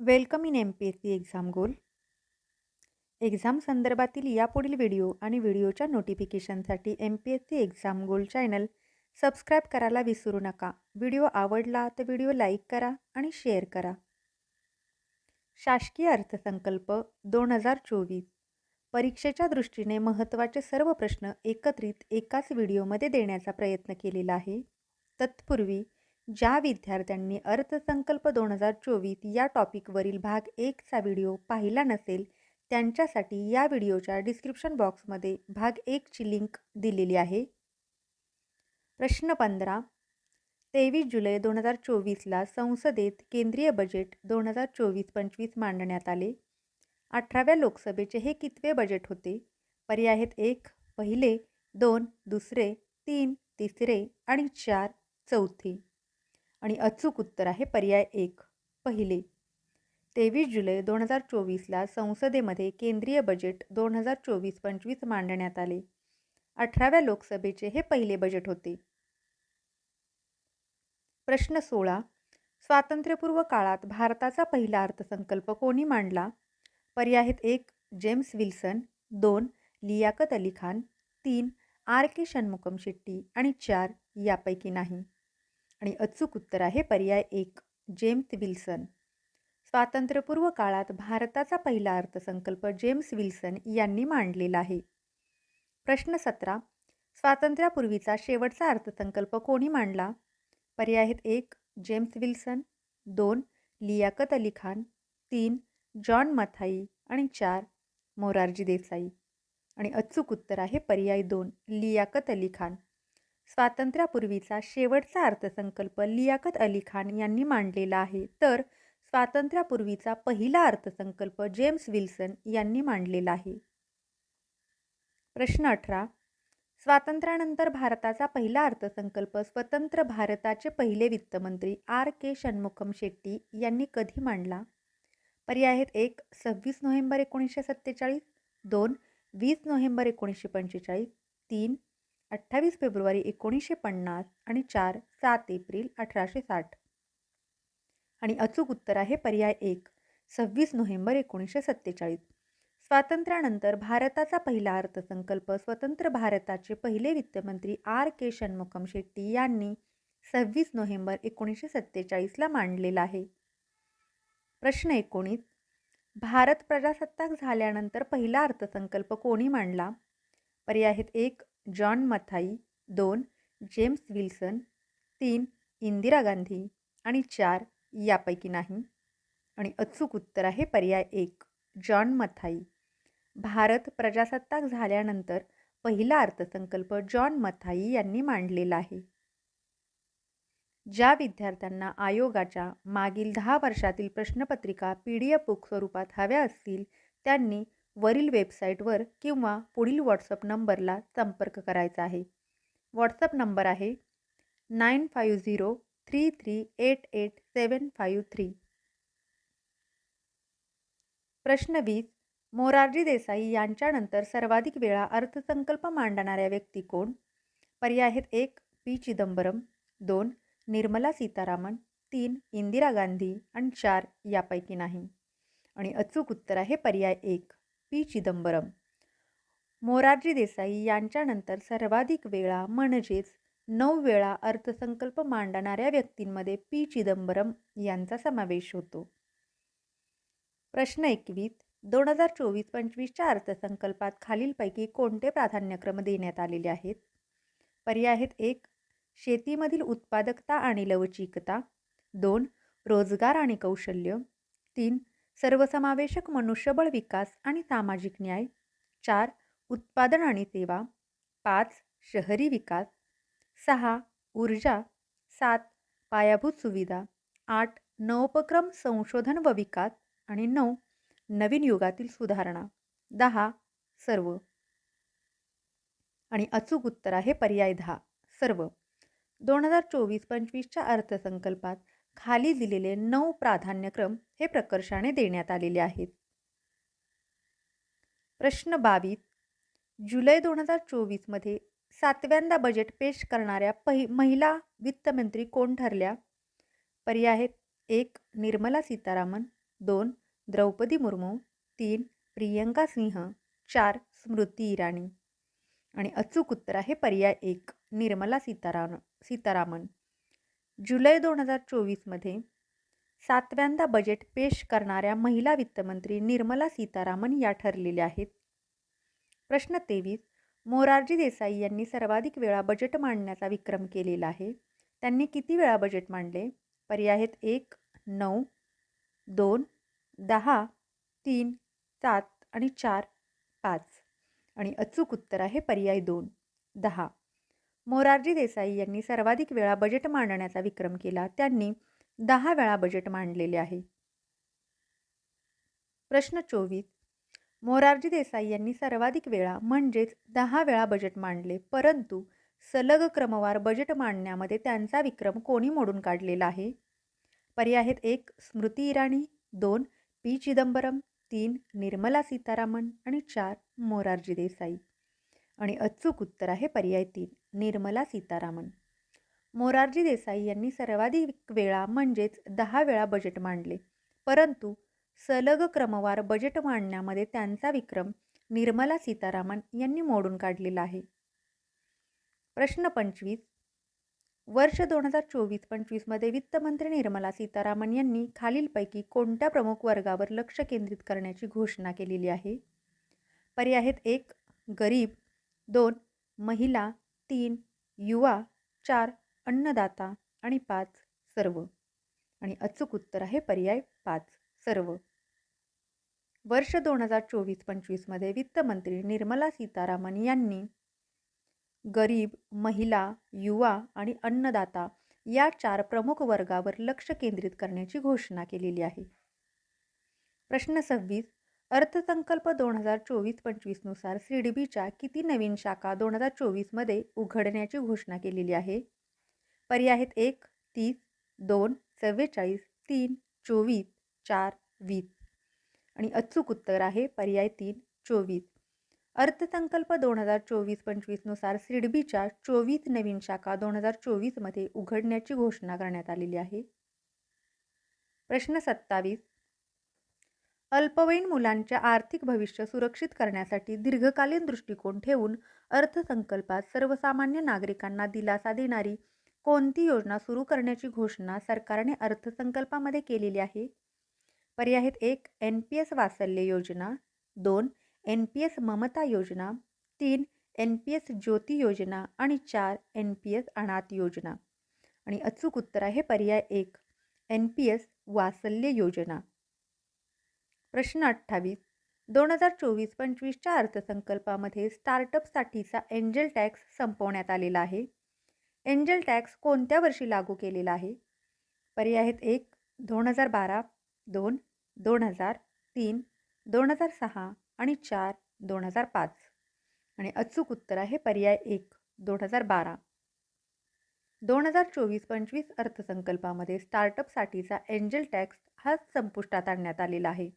Welcome in M P S C exam goal exam संदर्भातील यापुढील video आणि व्हिडिओच्या नोटिफिकेशनसाठी M P S C exam goal channel subscribe करायला विसरू नका. व्हिडिओ आवडला तर व्हिडिओ लाईक करा आणि शेअर करा. शासकीय अर्थसंकल्प दोन हजार चोवीस. परीक्षेच्या दृष्टीने महत्त्वाचे सर्व प्रश्न एकत्रित एकाच व्हिडिओमध्ये देण्याचा प्रयत्न केलेला आहे. तत्पूर्वी ज्या विद्यार्थ्यांनी अर्थसंकल्प दोन हजार चोवीस या टॉपिकवरील भाग एकचा व्हिडिओ पाहिला नसेल त्यांच्यासाठी या व्हिडिओच्या डिस्क्रिप्शन बॉक्समध्ये भाग एकची लिंक दिलेली आहे. प्रश्न पंधरा. तेवीस जुलै दोन हजार चोवीसला संसदेत केंद्रीय बजेट दोन हजार चोवीस पंचवीस मांडण्यात आले. अठराव्या लोकसभेचे हे कितवे बजेट होते? पर्याय आहेत एक पहिले दोन दुसरे तीन तिसरे आणि चार चौथे. आणि अचूक उत्तर आहे पर्याय एक. पहिले तेवीस जुलै दोन हजार चोवीसला संसदेमध्ये केंद्रीय बजेट दोन हजार चोवीस पंचवीस मांडण्यात आले. अठराव्या लोकसभेचे हे पहिले बजेट होते. प्रश्न सोळा स्वातंत्र्यपूर्व काळात भारताचा पहिला अर्थसंकल्प कोणी मांडला? पर्याय आहेत एक जेम्स विल्सन दोन लियाकत अली खान तीन आर के षण्मुखम शेट्टी आणि चार यापैकी नाही. आणि अचूक उत्तर आहे पर्याय एक जेम्स विल्सन. स्वातंत्र्यपूर्व काळात भारताचा पहिला अर्थसंकल्प जेम्स विल्सन यांनी मांडलेला आहे. प्रश्न सतरा स्वातंत्र्यापूर्वीचा शेवटचा अर्थसंकल्प कोणी मांडला? पर्याय आहेत एक जेम्स विल्सन दोन लियाकत अली खान तीन जॉन मथाई आणि चार मोरारजी देसाई. आणि अचूक उत्तर आहे पर्याय दोन लियाकत अली खान. स्वातंत्र्यापूर्वीचा शेवटचा अर्थसंकल्प लियाकत अली खान यांनी मांडलेला आहे. तर स्वातंत्र्यापूर्वीचा पहिला अर्थसंकल्प जेम्स विल्सन यांनी मांडलेला आहे. प्रश्न अठरा. स्वातंत्र्यानंतर भारताचा पहिला अर्थसंकल्प स्वतंत्र भारताचे पहिले वित्तमंत्री आर के षण्मुखम शेट्टी यांनी कधी मांडला? पर्याय आहेत एक सव्वीस नोव्हेंबर एकोणीसशे सत्तेचाळीस. दोन वीस नोव्हेंबर एकोणीसशे पंचेचाळीस. तीन अठ्ठावीस फेब्रुवारी एकोणीसशे पन्नास आणि चार सात एप्रिल अठराशे साठ. आणि अचूक उत्तर आहे पर्याय एक सव्वीस नोव्हेंबर एकोणीसशे सत्तेचाळीस. स्वातंत्र्यानंतर भारताचा पहिला अर्थसंकल्प स्वतंत्र भारताचे पहिले वित्तमंत्री आर के षण्मुखम शेट्टी यांनी सव्वीस नोव्हेंबर एकोणीसशे सत्तेचाळीसला मांडलेला आहे. प्रश्न एकोणीस भारत प्रजासत्ताक झाल्यानंतर पहिला अर्थसंकल्प कोणी मांडला? पर्याय आहेत एक जॉन मथाई दोन जेम्स विल्सन तीन इंदिरा गांधी आणि चार यापैकी नाही. आणि अचूक उत्तर आहे पर्याय एक जॉन मथाई. भारत प्रजासत्ताक झाल्यानंतर पहिला अर्थसंकल्प जॉन मथाई यांनी मांडलेला आहे. ज्या विद्यार्थ्यांना आयोगाच्या मागील दहा वर्षातील प्रश्नपत्रिका पी डी एफ बुक स्वरूपात हव्या असतील त्यांनी वरील वेबसाईटवर किंवा पुढील व्हॉट्सअप नंबरला संपर्क करायचा आहे. व्हॉट्सअप नंबर आहे nine five zero three three eight eight seven five three. प्रश्न वीस मोरारजी देसाई यांच्यानंतर सर्वाधिक वेळा अर्थसंकल्प मांडणाऱ्या व्यक्ती कोण? पर्याय आहेत एक पी. चिदंबरम दोन निर्मला सीतारामन तीन इंदिरा गांधी आणि चार यापैकी नाही. आणि अचूक उत्तर आहे पर्याय एक. पी. चिदंबरम. मोरारजी देसाई यांच्यानंतर सर्वाधिक वेळा म्हणजेच नऊ वेळा अर्थसंकल्प मांडणाऱ्या व्यक्तींमध्ये पी. चिदंबरम यांचा समावेश होतो. प्रश्न एकवीस. दोन हजार चोवीस पंचवीसच्या अर्थसंकल्पात खालीलपैकी कोणते प्राधान्यक्रम देण्यात आलेले आहेत? पर्याय आहेत एक. शेतीमधील उत्पादकता आणि लवचिकता. दोन. रोजगार आणि कौशल्य. तीन. सर्वसमावेशक मनुष्यबळ विकास आणि सामाजिक न्याय. चार उत्पादन आणि सेवा. पाच शहरी विकास. सहा ऊर्जा. सात पायाभूत सुविधा. आठ नवोपक्रम संशोधन व विकास. आणि नऊ नवीन युगातील सुधारणा. दहा सर्व. आणि अचूक उत्तर आहे पर्याय दहा सर्व. दोन हजार चोवीस पंचवीसच्या अर्थसंकल्पात खाली दिलेले नऊ प्राधान्यक्रम हे प्रकर्षाने देण्यात आलेले आहेत. प्रश्न बावीस. जुलै दोन हजार चोवीसमध्ये सातव्यांदा बजेट पेश करणाऱ्या पहि महिला वित्तमंत्री कोण ठरल्या? पर्याय आहेत. एक निर्मला सीतारामन. दोन द्रौपदी मुर्मू. तीन प्रियंका सिंह. चार स्मृती इराणी. आणि अचूक उत्तर आहे पर्याय एक निर्मला सीताराम सीतारामन. जुलै दोन हजार चोवीसमध्ये सातव्यांदा बजेट पेश करणाऱ्या महिला वित्तमंत्री निर्मला सीतारामन या ठरलेल्या आहेत. प्रश्न तेवीस. मोरारजी देसाई यांनी सर्वाधिक वेळा बजेट मांडण्याचा विक्रम केलेला आहे. त्यांनी किती वेळा बजेट मांडले? पर्याय आहेत एक नऊ दोन दहा तीन सात आणि चार पाच. आणि अचूक उत्तर आहे पर्याय दोन दहा. मोरारजी देसाई यांनी सर्वाधिक वेळा बजेट मांडण्याचा विक्रम केला. त्यांनी दहा वेळा बजेट मांडलेले आहे. प्रश्न चोवीस. मोरारजी देसाई यांनी सर्वाधिक वेळा म्हणजेच दहा वेळा बजेट मांडले. परंतु सलग क्रमवार बजेट मांडण्यामध्ये त्यांचा विक्रम कोणी मोडून काढलेला आहे? पर्याय आहेत एक स्मृती इराणी. दोन पी चिदंबरम. तीन निर्मला सीतारामन. आणि चार मोरारजी देसाई. आणि अचूक उत्तर आहे पर्याय तीन. निर्मला सीतारामन. मोरारजी देसाई यांनी सर्वाधिक वेळा म्हणजेच दहा वेळा बजेट मांडले. परंतु सलग क्रमवार बजेट मांडण्यामध्ये त्यांचा विक्रम निर्मला सीतारामन यांनी मोडून काढलेला आहे. प्रश्न पंचवीस. वर्ष दोन हजार चोवीस पंचवीसमध्ये वित्तमंत्री निर्मला सीतारामन यांनी खालीलपैकी कोणत्या प्रमुख वर्गावर लक्ष केंद्रित करण्याची घोषणा केलेली आहे? पर्याय आहेत एक गरीब. दोन महिला. तीन युवा चार अन्नदाता आणि पाच सर्व. आणि अचूक उत्तर आहे पर्याय पाच सर्व. वर्ष दोन हजार चोवीस पंचवीसमध्ये वित्तमंत्री निर्मला सीतारामन यांनी गरीब महिला युवा आणि अन्नदाता या चार प्रमुख वर्गावर लक्ष केंद्रित करण्याची घोषणा केलेली आहे. प्रश्न सव्वीस अर्थसंकल्प दोन हजार चोवीस पंचवीसनुसार सि डी बीच्या किती नवीन शाखा दोन हजार चोवीसमध्ये उघडण्याची घोषणा केलेली आहे? पर्याय आहेत एक तीस दोन चव्वेचाळीस तीन चोवीस चार वीस. आणि अचूक उत्तर आहे पर्याय तीन चोवीस. अर्थसंकल्प दोन हजार चोवीस पंचवीसनुसार सिडबीच्या चोवीस नवीन शाखा दोन हजार चोवीसमध्ये उघडण्याची घोषणा करण्यात आलेली आहे? प्रश्न सत्तावीस. अल्पवयीन मुलांच्या आर्थिक भविष्य सुरक्षित करण्यासाठी दीर्घकालीन दृष्टिकोन ठेवून अर्थसंकल्पात सर्वसामान्य नागरिकांना दिलासा देणारी कोणती योजना सुरू करण्याची घोषणा सरकारने अर्थसंकल्पामध्ये केलेली आहे? पर्याय आहेत एक एन पी एस वासल्य योजना. दोन एन पी एस ममता योजना. तीन N P S Jyoti Yojana. आणि चार एन पी एस अनाथ योजना. आणि अचूक उत्तर आहे पर्याय एक एन पी एस वासल्य योजना. प्रश्न अठ्ठावीस. दोन हजार चोवीस पंचवीसच्या अर्थसंकल्पामध्ये स्टार्टअपसाठीचा एंजल टॅक्स संपवण्यात आलेला आहे. एंजल टॅक्स कोणत्या वर्षी लागू केलेला आहे? पर्याय आहेत एक दोन हजार बारा दोन दोन हजार तीन दोन हजार सहा आणि चार दोन हजार पाच. आणि अचूक उत्तर आहे पर्याय एक दोन हजार बारा. दोन हजार चोवीस पंचवीस अर्थसंकल्पामध्ये स्टार्टअपसाठीचा एंजल टॅक्स हा संपुष्टात आणण्यात आलेला आहे.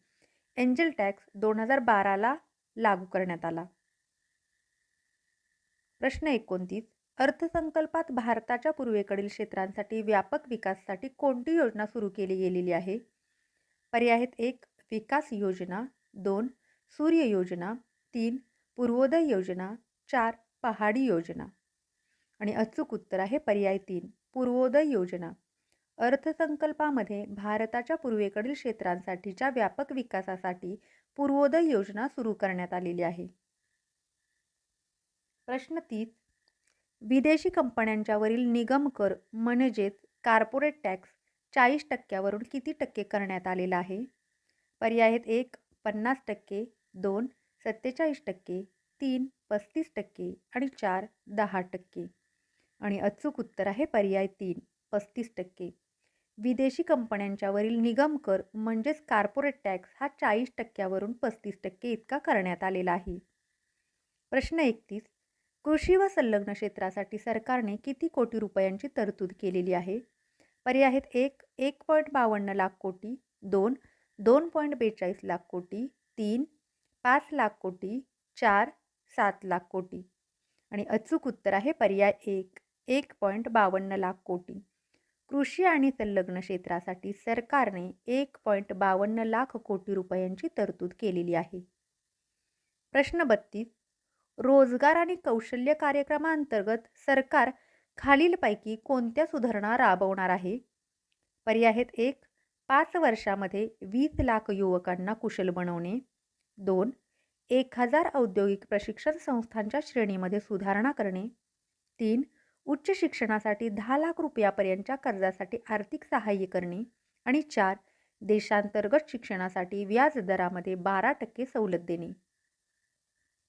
एंजल टॅक्स दोन हजार बाराला लागू करण्यात आला. प्रश्न एकोणतीस. अर्थसंकल्पात भारताच्या पूर्वेकडील क्षेत्रांसाठी व्यापक विकासासाठी कोणती योजना सुरू केली गेलेली आहे? पर्याय आहेत एक विकास योजना दोन सूर्य योजना तीन पूर्वोदय योजना चार पहाडी योजना. आणि अचूक उत्तर आहे पर्याय तीन पूर्वोदय योजना. अर्थसंकल्पामध्ये भारताच्या पूर्वेकडील क्षेत्रांसाठीच्या व्यापक विकासासाठी पूर्वोदय योजना सुरू करण्यात आलेली आहे. प्रश्न तीस. विदेशी कंपन्यांच्यावरील निगम कर म्हणजेच कार्पोरेट टॅक्स चाळीस टक्क्यावरून किती टक्के करण्यात आलेला आहे? पर्याय आहेत एक पन्नास टक्के दोन सत्तेचाळीस टक्के तीन पस्तीस टक्के आणि चार दहा टक्के. आणि अचूक उत्तर आहे पर्याय तीन पस्तीस टक्के. विदेशी कंपन्यांच्यावरील निगम कर म्हणजेच कार्पोरेट टॅक्स हा चाळीस टक्क्यावरून पस्तीस टक्के इतका करण्यात आलेला आहे. प्रश्न एकतीस. कृषी व संलग्न क्षेत्रासाठी सरकारने किती कोटी रुपयांची तरतूद केलेली आहे? पर्याय आहेत एक एक पॉईंट बावन्न लाख कोटी दोन दोन पॉईंट बेचाळीस लाख कोटी तीन पाच लाख कोटी चार सात लाख कोटी. आणि अचूक उत्तर आहे पर्याय एक एक पॉईंट बावन्न लाख कोटी. कृषी आणि संलग्न क्षेत्रासाठी सरकारने एक पॉईंट बावन्न लाख कोटी रुपयांची तरतूद केलेली आहे. प्रश्न बत्तीस. रोजगार आणि कौशल्य कार्यक्रमाअंतर्गत सरकार खालीलपैकी कोणत्या सुधारणा राबवणार आहे? पर्याय आहेत एक पाच वर्षामध्ये वीस लाख युवकांना कुशल बनवणे. दोन एक हजार औद्योगिक प्रशिक्षण संस्थांच्या श्रेणीमध्ये सुधारणा करणे. तीन उच्च शिक्षणासाठी दहा लाख रुपयापर्यंतच्या कर्जासाठी आर्थिक सहाय्य करणे आणि चार देशांतर्गत शिक्षणासाठी व्याजदरामध्ये बारा टक्के सवलत देणे.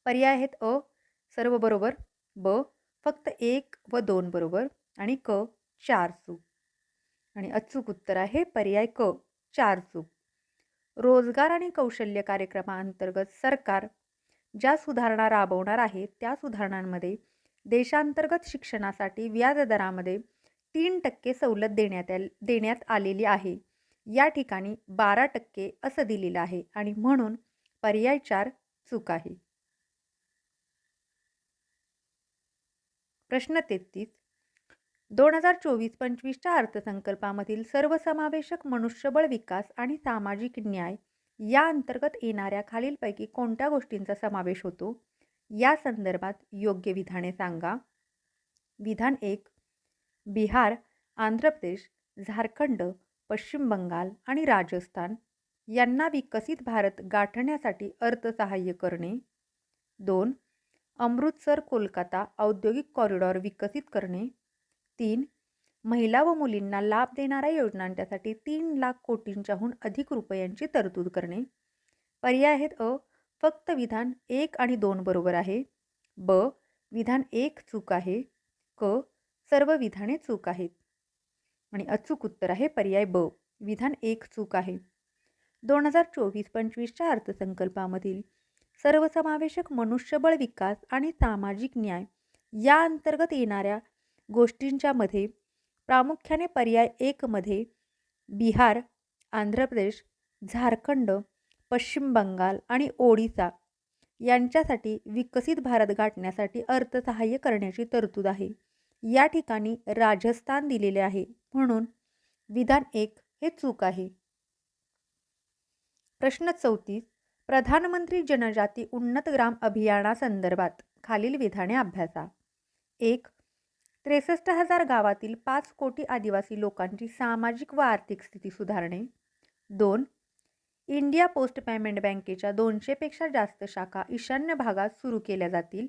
पर्याय आहेत अ सर्व बरोबर ब फक्त एक व दोन बरोबर आणि क चार चूक आणि अचूक उत्तर आहे पर्याय क चार चूक रोजगार आणि कौशल्य कार्यक्रमाअंतर्गत सरकार ज्या सुधारणा राबवणार आहे त्या सुधारणांमध्ये देशांतर्गत शिक्षणासाठी व्याजदरामध्ये तीन टक्के सवलत देण्यात देण्यात आलेली आहे. या ठिकाणी बारा टक्के असं दिलेलं आहे आणि म्हणून पर्याय चार चूक आहे. प्रश्न तेहतीस. दोन हजार चोवीस पंचवीसच्या अर्थसंकल्पामधील सर्वसमावेशक मनुष्यबळ विकास आणि सामाजिक न्याय या अंतर्गत येणाऱ्या खालीलपैकी कोणत्या गोष्टींचा समावेश होतो? या संदर्भात योग्य विधाने सांगा. विधान एक बिहार आंध्र प्रदेश झारखंड पश्चिम बंगाल आणि राजस्थान यांना विकसित भारत गाठण्यासाठी अर्थसहाय्य करणे. दोन अमृतसर कोलकाता औद्योगिक कॉरिडॉर विकसित करणे. तीन महिला व मुलींना लाभ देणाऱ्या योजनांच्यासाठी तीन लाख कोटींच्याहून अधिक रुपयांची तरतूद करणे. पर्याय आहेत अ फक्त विधान एक आणि दोन बरोबर आहे. ब. विधान एक चूक आहे. क. सर्व विधाने चूक आहेत. आणि अचूक उत्तर आहे पर्याय ब. विधान एक चूक आहे. दोन हजार चोवीस पंचवीसच्या अर्थसंकल्पामधील सर्वसमावेशक मनुष्यबळ विकास आणि सामाजिक न्याय या अंतर्गत येणाऱ्या गोष्टींच्या मध्ये प्रामुख्याने पर्याय एकमध्ये बिहार आंध्र प्रदेश झारखंड पश्चिम बंगाल आणि ओडिसा यांच्यासाठी विकसित भारत गाठण्यासाठी अर्थसहाय्य करण्याची तरतूद आहे. या ठिकाणी राजस्थान दिलेले आहे. म्हणून विधान एक हे चूक आहे. प्रश्न चौतीस. प्रधानमंत्री जनजाती उन्नत ग्राम अभियानासंदर्भात खालील विधाने अभ्यासा. एक. त्रेसष्ट हजार गावातील पाच कोटी आदिवासी लोकांची सामाजिक व आर्थिक स्थिती सुधारणे. दोन. इंडिया पोस्ट पेमेंट बँकेच्या दोनशेपेक्षा जास्त शाखा ईशान्य भागात सुरू केल्या जातील.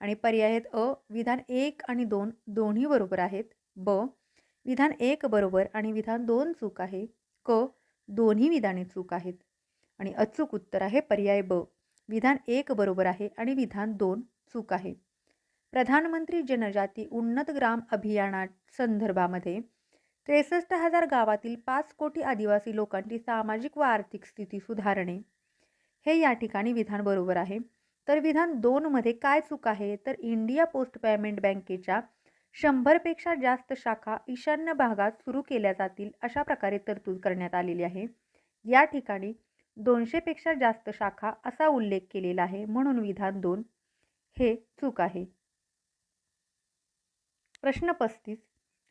आणि पर्याय आहेत अ विधान एक आणि दोन दोन्ही बरोबर आहेत. ब विधान एक बरोबर आणि विधान दोन चूक आहे. क दोन्ही विधाने चूक आहेत. आणि अचूक उत्तर आहे पर्याय ब विधान एक बरोबर आहे आणि विधान दोन चूक आहे. प्रधानमंत्री जनजाती उन्नत ग्राम अभियाना संदर्भामध्ये त्रेसष्ट हजार गावातील पाच कोटी आदिवासी लोकांची सामाजिक व आर्थिक स्थिती सुधारणे. हे या ठिकाणी विधान बरोबर आहे. तर विधान दोनमध्ये काय चूक आहे? तर इंडिया पोस्ट पेमेंट बँकेच्या शंभरपेक्षा जास्त शाखा ईशान्य भागात सुरू केल्या जातील अशा प्रकारे तरतूद करण्यात आलेली आहे. या ठिकाणी दोनशेपेक्षा जास्त शाखा असा उल्लेख केलेला आहे म्हणून विधान दोन हे चूक आहे. प्रश्न पस्तीस.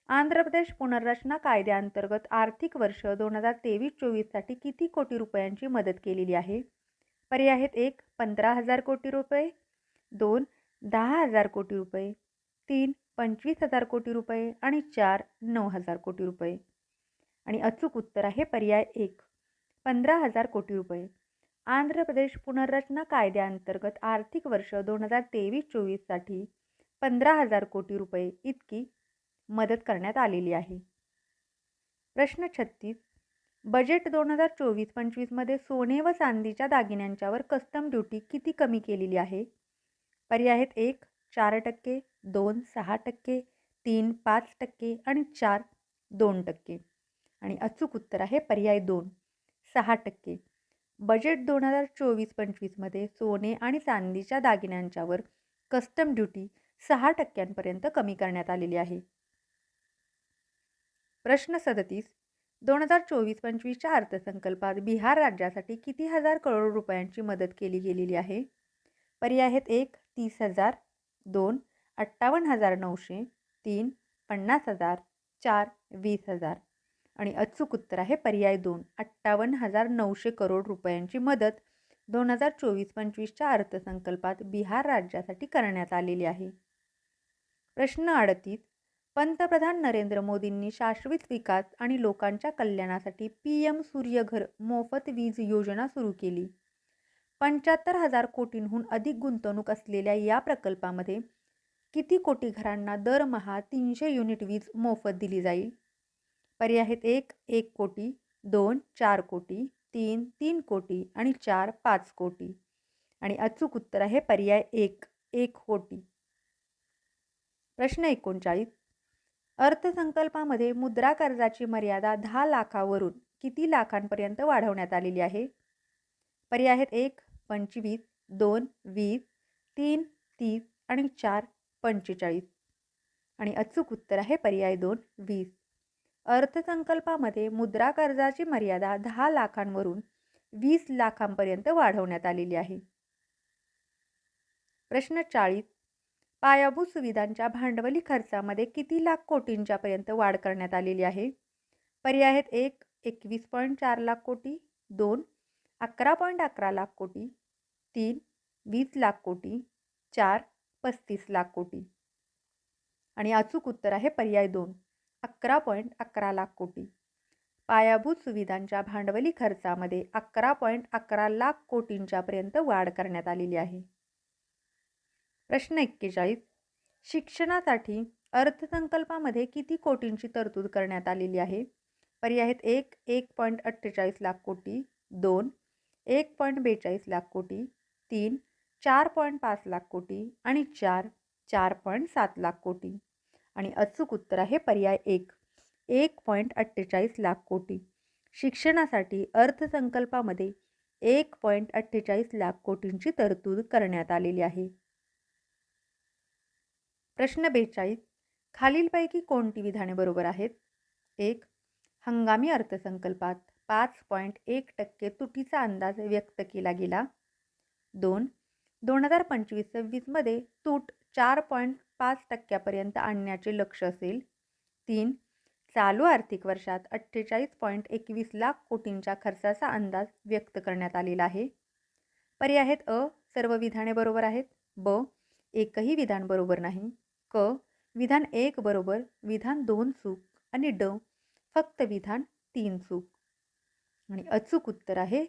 आंध्र प्रदेश पुनर्रचना कायद्याअंतर्गत आर्थिक वर्ष दोन हजार तेवीस चोवीससाठी किती कोटी रुपयांची मदत केलेली आहे? पर्याय आहेत एक पंधरा हजार कोटी रुपये. दोन दहा हजार कोटी रुपये. तीन पंचवीस हजार कोटी रुपये. आणि चार नऊ हजार कोटी रुपये. आणि अचूक उत्तर आहे पर्याय एक पंधरा हजार कोटी रुपये. आंध्र प्रदेश पुनर्रचना कायद्याअंतर्गत आर्थिक वर्ष दोन हजार तेवीस चोवीससाठी पंधरा हजार कोटी रुपये इतकी मदत करण्यात आलेली आहे. प्रश्न छत्तीस. बजेट दोन हजार चोवीस पंचवीसमध्ये सोने व चांदीच्या दागिन्यांच्यावर कस्टम ड्युटी किती कमी केलेली आहे? पर्याय आहेत एक चार टक्के दोन सहा टक्के तीन पाच टक्के आणि चार दोन टक्के. आणि अचूक उत्तर आहे पर्याय दोन सहा टक्के. बजेट दोन हजार चोवीस पंचवीसमध्ये सोने आणि चांदीच्या दागिन्यांच्यावर कस्टम ड्युटी सहा टक्क्यांपर्यंत कमी करण्यात आलेली आहे. प्रश्न सदतीस. दोन हजार चोवीस पंचवीसच्या अर्थसंकल्पात बिहार राज्यासाठी किती हजार करोड रुपयांची मदत केली गेलेली आहे? पर्याय आहेत एक तीस हजार दोन अठ्ठावन्न हजार नऊशे तीन पन्नास हजार चार वीस हजार. आणि अचूक उत्तर आहे पर्याय दोन अठ्ठावन्न हजार नऊशे करोड रुपयांची मदत दोन हजार चोवीस पंचवीसच्या अर्थसंकल्पात बिहार राज्यासाठी करण्यात आलेली आहे. प्रश्न अडतीस. पंतप्रधान नरेंद्र मोदींनी शाश्वत विकास आणि लोकांच्या कल्याणासाठी पी एम सूर्यघर मोफत वीज योजना सुरू केली. पंच्याहत्तर हजार कोटींहून अधिक गुंतवणूक असलेल्या या प्रकल्पामध्ये किती कोटी घरांना दरमहा तीनशे युनिट वीज मोफत दिली जाईल? पर्याय आहेत एक एक कोटी दोन चार कोटी तीन तीन कोटी आणि चार पाच कोटी. आणि अचूक उत्तर आहे पर्याय एक एक कोटी. प्रश्न एकोणचाळीस अर्थसंकल्पामध्ये मुद्रा कर्जाची मर्यादा दहा लाखावरून किती लाखांपर्यंत वाढवण्यात आलेली आहे? पर्याय आहेत एक पंचवीस दोन वीस तीन तीस आणि चार पंचेचाळीस. आणि अचूक उत्तर आहे पर्याय दोन वीस. अर्थसंकल्पामध्ये मुद्रा कर्जाची मर्यादा दहा लाखांवरून वीस लाखांपर्यंत वाढवण्यात आलेली आहे. प्रश्न चाळीस पायाभूत सुविधांच्या भांडवली खर्चामध्ये किती लाख कोटींच्या पर्यंत वाढ करण्यात आलेली आहे? पर्याय आहेत एक एकवीस पॉईंट चार लाख कोटी दोन अकरा पॉईंट अकरा लाख कोटी तीन वीस लाख कोटी चार पस्तीस लाख कोटी. आणि अचूक उत्तर आहे पर्याय दोन अकरा पॉईंट अकरा लाख कोटी. पायाभूत सुविधांच्या भांडवली खर्चामध्ये अकरा पॉईंट अकरा लाख कोटींच्यापर्यंत वाढ करण्यात आलेली आहे. प्रश्न एक्केचाळीस. शिक्षणासाठी अर्थसंकल्पामध्ये किती कोटींची तरतूद करण्यात आलेली आहे? पर्याय आहेत एक एक पॉईंट अठ्ठेचाळीस लाख कोटी. दोन एक पॉईंट बेचाळीस लाख कोटी. तीन चार पॉईंट पाच लाख कोटी. आणि चार चार पॉईंट सात लाख कोटी. आणि अचूक उत्तर आहे पर्याय एक. एक पॉईंट अठ्ठेचाळीस लाख कोटी. शिक्षणासाठी अर्थसंकल्पामध्ये एक पॉईंट अठ्ठेचाळीस लाख कोटींची तरतूद करण्यात आलेली आहे. प्रश्न बेचाळीस. खालीलपैकी कोणती विधाने बरोबर आहेत? एक हंगामी अर्थसंकल्पात पाच पॉईंट एक टक्के तुटीचा अंदाज व्यक्त केला गेला. दोन दोन हजार पंचवीस सव्वीसमध्ये तूट चार पॉईंट पाच टक्क्यापर्यंत आणण्याचे लक्ष असेल. तीन चालू आर्थिक वर्षात अठ्ठेचाळीस पॉईंट एकवीस लाख कोटींच्या खर्चाचा अंदाज व्यक्त करण्यात आलेला आहे. पर्याय आहेत अ सर्व विधाने बरोबर आहेत. ब एकही विधान बरोबर नाही. क विधान एक बरोबर विधान दोन चूक आणि ड फक्त विधान तीन चूक. आणि अचूक उत्तर आहे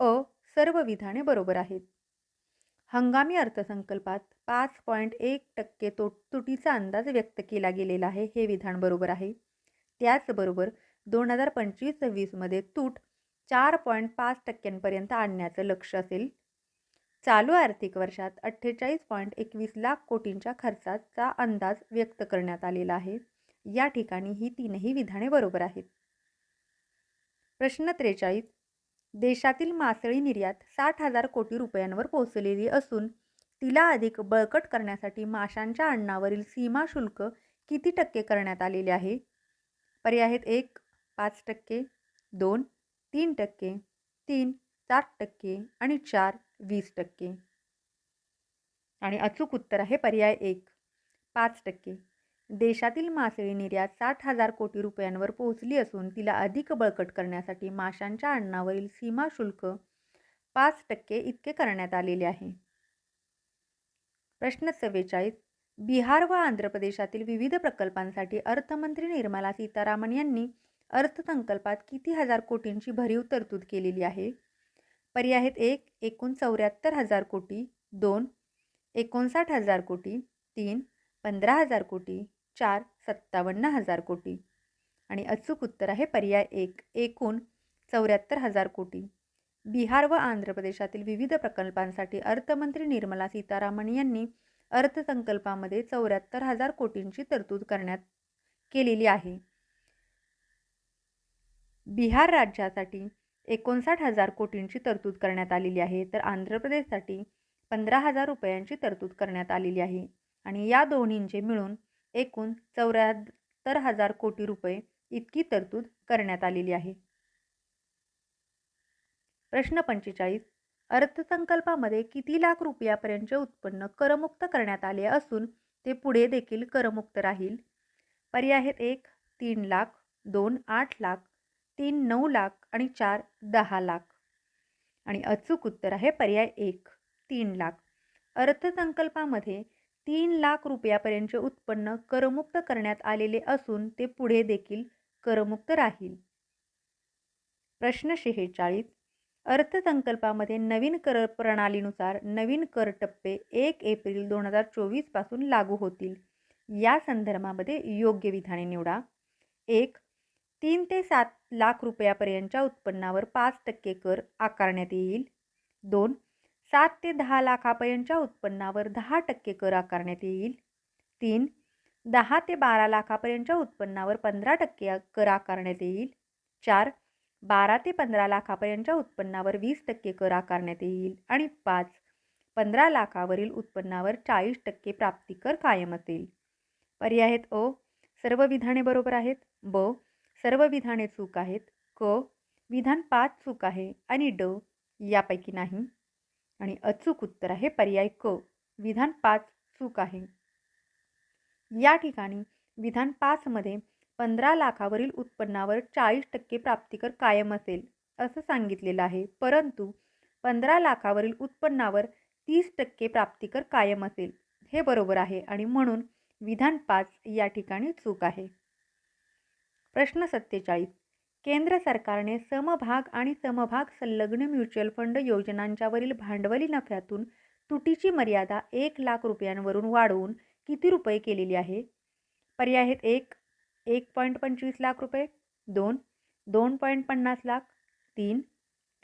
अ सर्व विधाने बरोबर आहेत. हंगामी अर्थसंकल्पात पाच पॉईंट एक टक्के तो तुटीचा अंदाज व्यक्त केला गेलेला आहे हे विधान बरोबर आहे. त्याचबरोबर दोन हजार पंचवीस सव्वीसमध्ये तूट चार पॉईंट पाच टक्क्यांपर्यंत आणण्याचं लक्ष असेल चालू आर्थिक वर्षात अठ्ठेचाळीस पॉईंट एकवीस लाख कोटींच्या खर्चाचा अंदाज व्यक्त करण्यात आलेला आहे. या ठिकाणी ही तीनही विधाने बरोबर आहेत. प्रश्न त्रेचाळीस. देशातील मासळी निर्यात साठ हजार कोटी रुपयांवर पोहोचलेली असून तिला अधिक बळकट करण्यासाठी माशांच्या अन्नावरील सीमा शुल्क किती टक्के करण्यात आलेले आहे? पर्याय आहेत एक पाच टक्के दोन तीन टक्के तीन सात टक्के आणि चार वीस टक्के. आणि अचूक उत्तर आहे पर्याय एक. पाच टक्के. देशातील मासळी निर्यात साठ हजार कोटी रुपयांवर पोहोचली असून तिला अधिक बळकट करण्यासाठी माशांच्या अन्नावरील सीमा शुल्क पाच टक्के इतके करण्यात आलेले आहे. प्रश्न चव्वेचाळीस बिहार व आंध्र प्रदेशातील विविध प्रकल्पांसाठी अर्थमंत्री निर्मला सीतारामन यांनी अर्थसंकल्पात किती हजार कोटींची भरीव तरतूद केलेली आहे? पर्याय आहेत एक एकूण चौऱ्याहत्तर हजार कोटी दोन एकोणसाठ हजार कोटी तीन पंधरा हजार कोटी चार सत्तावन्न हजार कोटी. आणि अचूक उत्तर आहे पर्याय एक एकूण चौऱ्याहत्तर हजार कोटी. बिहार व आंध्र प्रदेशातील विविध प्रकल्पांसाठी अर्थमंत्री निर्मला सीतारामन यांनी अर्थसंकल्पामध्ये चौऱ्याहत्तर हजार कोटींची तरतूद करण्यात केलेली आहे. बिहार राज्यासाठी एकोणसाठ हजार कोटींची तरतूद करण्यात आलेली आहे. तर आंध्र प्रदेशसाठी पंधरा हजार रुपयांची तरतूद करण्यात आलेली आहे. आणि या दोन्हींचे मिळून एकूण चौऱ्याहत्तर हजार कोटी रुपये इतकी तरतूद करण्यात आलेली आहे. प्रश्न पंचेचाळीस. अर्थसंकल्पामध्ये किती लाख रुपयापर्यंतचे उत्पन्न करमुक्त करण्यात आले असून ते पुढे देखील करमुक्त राहील? पर्याय आहेत एक तीन लाख दोन आठ लाख तीन नऊ लाख आणि चार दहा लाख. आणि अचूक उत्तर आहे पर्याय एक तीन लाख. अर्थसंकल्पामध्ये तीन लाख रुपयापर्यंतचे उत्पन्न करमुक्त करण्यात आलेले असून ते पुढे देखील करमुक्त राहील. प्रश्न शेहेचाळीस. अर्थसंकल्पामध्ये नवीन कर प्रणालीनुसार नवीन कर टप्पे एक एप्रिल दोन हजार चोवीसपासून लागू होतील. या संदर्भामध्ये योग्य विधाने निवडा. एक तीन ते सात लाख रुपयापर्यंतच्या उत्पन्नावर पाच टक्के कर आकारण्यात येईल. दोन सात ते दहा लाखापर्यंतच्या उत्पन्नावर दहा टक्के कर आकारण्यात येईल. तीन दहा ते बारा लाखापर्यंतच्या उत्पन्नावर पंधरा टक्के कर आकारण्यात येईल. चार बारा ते पंधरा लाखापर्यंतच्या उत्पन्नावर वीस टक्के कर आकारण्यात येईल. आणि पाच पंधरा लाखावरील उत्पन्नावर चाळीस टक्के प्राप्तिकर कायम असेल. पर्याय आहेत अ सर्व विधाने बरोबर आहेत. ब सर्व विधाने चूक आहेत. क. विधान पाच चूक आहे आणि ड. यापैकी नाही. आणि अचूक उत्तर आहे पर्याय क. विधान पाच चूक आहे. या ठिकाणी विधान पाचमध्ये पंधरा लाखावरील उत्पन्नावर चाळीस टक्के प्राप्तिकर कायम असेल असं सांगितलेलं आहे. परंतु पंधरा लाखावरील उत्पन्नावर तीस टक्के प्राप्तिकर कायम असेल हे बरोबर आहे आणि म्हणून विधान पाच या ठिकाणी चूक आहे. प्रश्न सत्तेचाळीस. केंद्र सरकारने समभाग आणि समभाग संलग्न म्युच्युअल फंड योजनांच्यावरील भांडवली नफ्यातून तुटीची मर्यादा एक लाख रुपयांवरून वाढवून किती रुपये केलेली आहे? पर्याय आहेत एक एक पॉईंट पंचवीस लाख रुपये दोन दोन पॉईंट पन्नास लाख तीन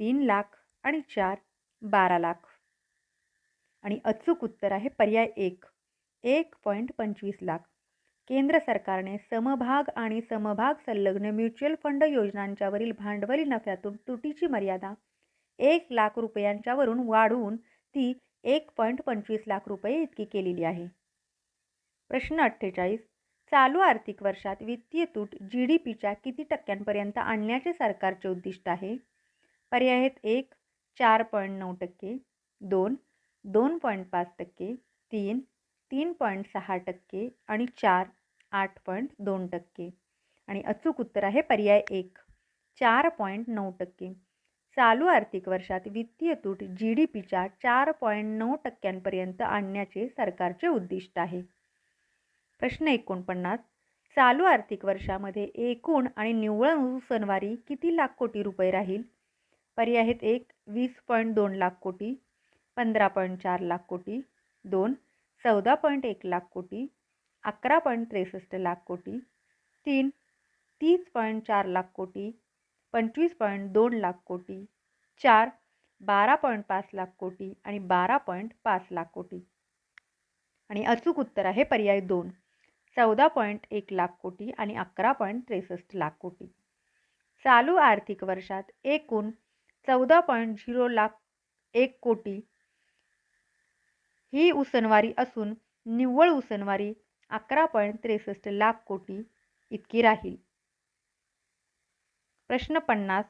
तीन लाख आणि चार बारा लाख. आणि अचूक उत्तर आहे पर्याय एक एक पॉईंट पंचवीस लाख. केंद्र सरकारने समभाग आणि समभाग संलग्न म्युच्युअल फंड योजनांच्यावरील भांडवली नफ्यातून तुटीची मर्यादा एक लाख रुपयांच्यावरून वाढवून ती एक पॉईंट पंचवीस लाख रुपये इतकी केलेली आहे. प्रश्न अठ्ठेचाळीस. चालू आर्थिक वर्षात वित्तीय तूट जी डी पीच्या किती टक्क्यांपर्यंत आणण्याचे सरकारचे उद्दिष्ट आहे? पर्याय आहेत एक चार पॉईंट नऊ टक्के दोन दोन पॉईंट पाच टक्के तीन तीन पॉईंट सहा टक्के आणि चार आठ पॉईंट दोन टक्के. आणि अचूक उत्तर आहे पर्याय एक चार पॉईंट नऊ टक्के. चालू आर्थिक वर्षात वित्तीय तूट जी डी पीच्या चार पॉईंट नऊ टक्क्यांपर्यंत आणण्याचे सरकारचे उद्दिष्ट आहे. प्रश्न एकोणपन्नास चालू आर्थिक वर्षामध्ये एकूण आणि निव्वळ सणवारी किती लाख कोटी रुपये राहील? पर्याय आहेत एक वीस पॉईंट दोन लाख कोटी पंधरा पॉईंट चार लाख कोटी दोन चौदा पॉईंट एक लाख कोटी अकरा पॉईंट त्रेसष्ट लाख कोटी तीन तीस पॉईंट चार लाख कोटी पंचवीस पॉईंट दोन लाख कोटी चार बारा पॉईंट पाच लाख कोटी आणि बारा पॉईंट पाच लाख कोटी. आणि अचूक उत्तर आहे पर्याय दोन चौदा पॉईंट एक लाख कोटी आणि अकरा पॉईंट त्रेसष्ट लाख कोटी. चालू आर्थिक वर्षात एकूण चौदा पॉईंट झिरो लाख एक कोटी ही उसनवारी असून निव्वळ उसनवारी अकरा पॉईंट त्रेसष्ट लाख कोटी इतकी राहील. प्रश्न पन्नास.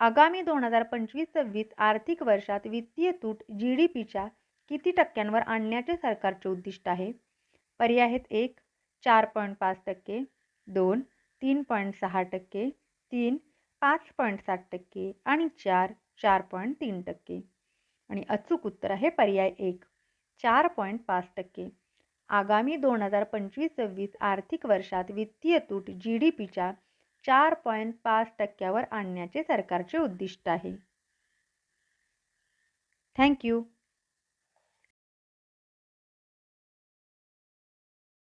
आगामी दोन हजार पंचवीस सव्वीस आर्थिक वर्षात वित्तीय तूट जी डी पीच्या किती टक्क्यांवर आणण्याचे सरकारचे उद्दिष्ट आहे? पर्याय आहेत एक चार पॉईंट पाच टक्के दोन तीन पॉईंट सहा टक्के तीन पाच पॉईंट सात टक्के आणि चार चार पॉईंट तीन टक्के. आणि अचूक उत्तर आहे पर्याय एक. चार पॉईंट पाच टक्के. आगामी दोन हजार पंचवीस सव्वीस आर्थिक वर्षात वित्तीय तूट जी डी पीच्या चार पॉईंट पाच टक्क्यावर आणण्याचे सरकारचे उद्दिष्ट आहे. थँक्यू.